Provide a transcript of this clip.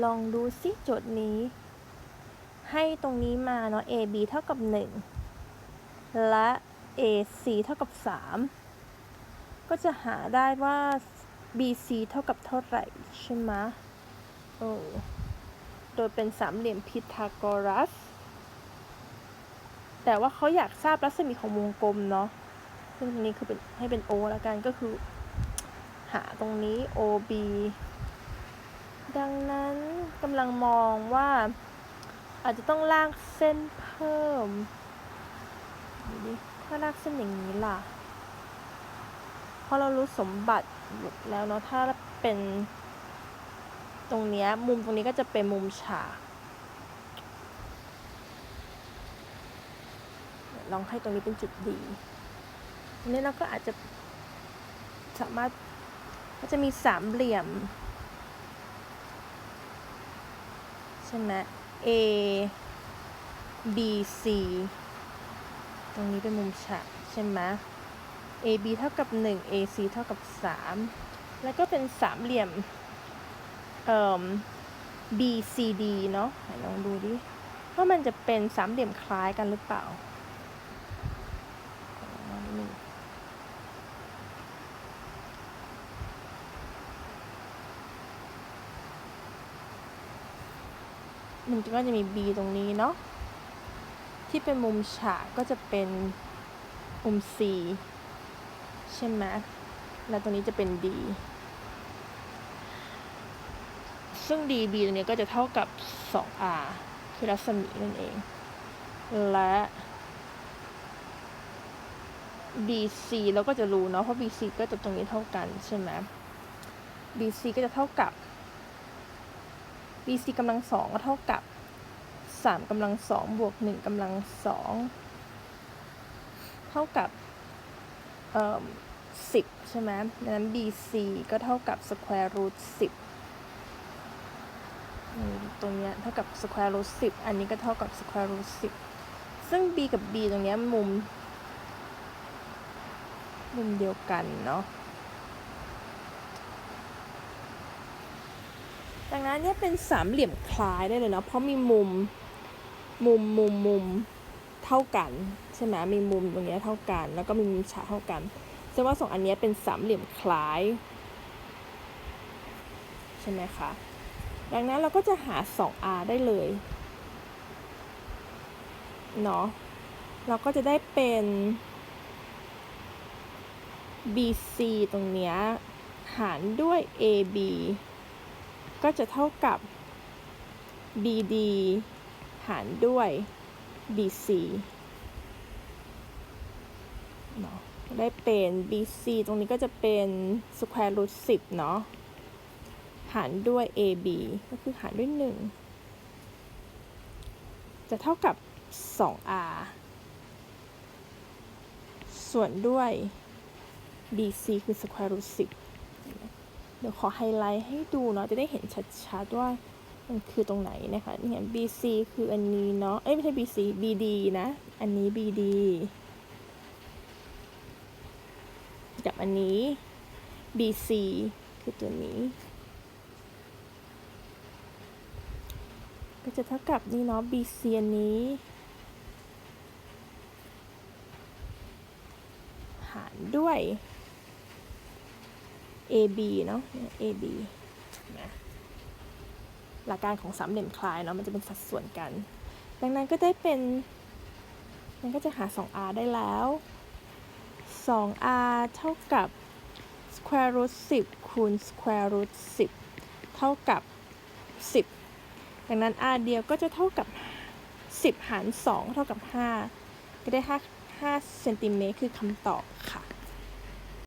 ลองดูซิโจทย์นี้ ให้ตรงนี้มาเนาะ AB เท่ากับ 1 และ AC เท่ากับ 3 ก็จะหาได้ว่า BC เท่ากับเท่าไหร่ใช่ไหมเออโดยเป็นสามเหลี่ยมพีทาโกรัส แต่ว่าเขาอยากทราบรัศมีของวงกลมเนาะ ซึ่งตรงนี้คือเป็นให้เป็น O แล้วกันก็คือ หาตรงนี้ OB ดังนั้นกำลังมองว่า อาจจะต้องลากเส้นเพิ่มดูดิถ้าลากเส้นอย่างนี้ล่ะ เพราะเรารู้สมบัติแล้วเนาะถ้าเป็นตรงเนี้ยมุมตรงนี้ก็จะเป็นมุมฉากลองให้ตรงนี้เป็นจุดดีอันนี้เราก็อาจจะสามารถก็จะมีสามเหลี่ยม ใช่ไหม A B C ตรงนี้เป็นมุมฉากใช่ไหม A B เท่ากับ 1 A C เท่ากับ 3 แล้วก็เป็นสามเหลี่ยมเอ่อ B C D เนาะไหนลองดูดิว่ามันจะเป็นสามเหลี่ยมคล้ายกันหรือเปล่า มันก็จะมี B ตรงนี้เนาะที่เป็นมุมฉากก็จะเป็นมุม C ใช่ไหมแล้วตรงนี้จะเป็น D ซึ่ง D B ตรงนี้ก็จะเท่ากับ 2R คือรัศมีนั่นเอง และ BC เราก็จะรู้เนาะเพราะ BC ก็จะตรงนี้เท่ากันใช่ไหม BC ก็จะเท่ากับ BC กำลังสองก็เท่ากับสามกำลังสองบวกหนึ่งกำลังสองเท่ากับเอ่อสิบใช่ไหมดังนั้น BC ก็เท่ากับ square root สิบตรงเนี้ยเท่ากับ square root สิบอันนี้ก็เท่ากับ square root สิบซึ่ง B กับ B ตรงเนี้ยมุม มุมเดียวกันเนาะ ดังนั้นเนี่ยเป็นสามเหลี่ยมคล้ายได้เลยเนาะเพราะมีมุมมุมมุมมุมเท่ากันใช่ไหมมีมุมตรงนี้เท่ากัน แล้วก็มีมุมฉากเท่ากันแสดงว่าสองอันนี้เป็นสามเหลี่ยมคล้ายใช่ไหมคะดังนั้นเราก็จะหา 2r ได้เลยเนาะเราก็จะได้เป็น BC ตรงเนี้ยหารด้วย AB ก็จะเท่ากับ BD หารด้วย BC เนาะได้เป็น BC ตรงนี้ก็จะเป็น square root 10 เนาะ หารด้วย AB ก็คือหารด้วย 1 จะเท่ากับ 2R ส่วนด้วย BC คือ square root 10 เดี๋ยวขอไฮไลท์ให้ดูเนาะจะได้เห็นชัดๆว่ามันคือตรงไหนนะคะเนี่ย BC คืออันนี้เนาะเอ้ยไม่ใช่ BC BD นะ อันนี้ BD กับอันนี้ BC คือตัวนี้ ก็จะเท่ากับนี่เนาะ BC อันนี้ หารด้วย AB เนาะ AB นะหลักการของสามเหลี่ยมคลายเนาะมันจะเป็นสัดส่วนกัน ดังนั้นก็ได้เป็น มันก็จะหา 2r ได้แล้ว 2r เท่ากับ square root 10 คูณ square root 10 เท่ากับ 10 ดังนั้น r เดียวก็จะเท่ากับ 10 หาร 2 เท่ากับ 5 ก็ได้ 5 5เซนติเมตรคือคำตอบค่ะ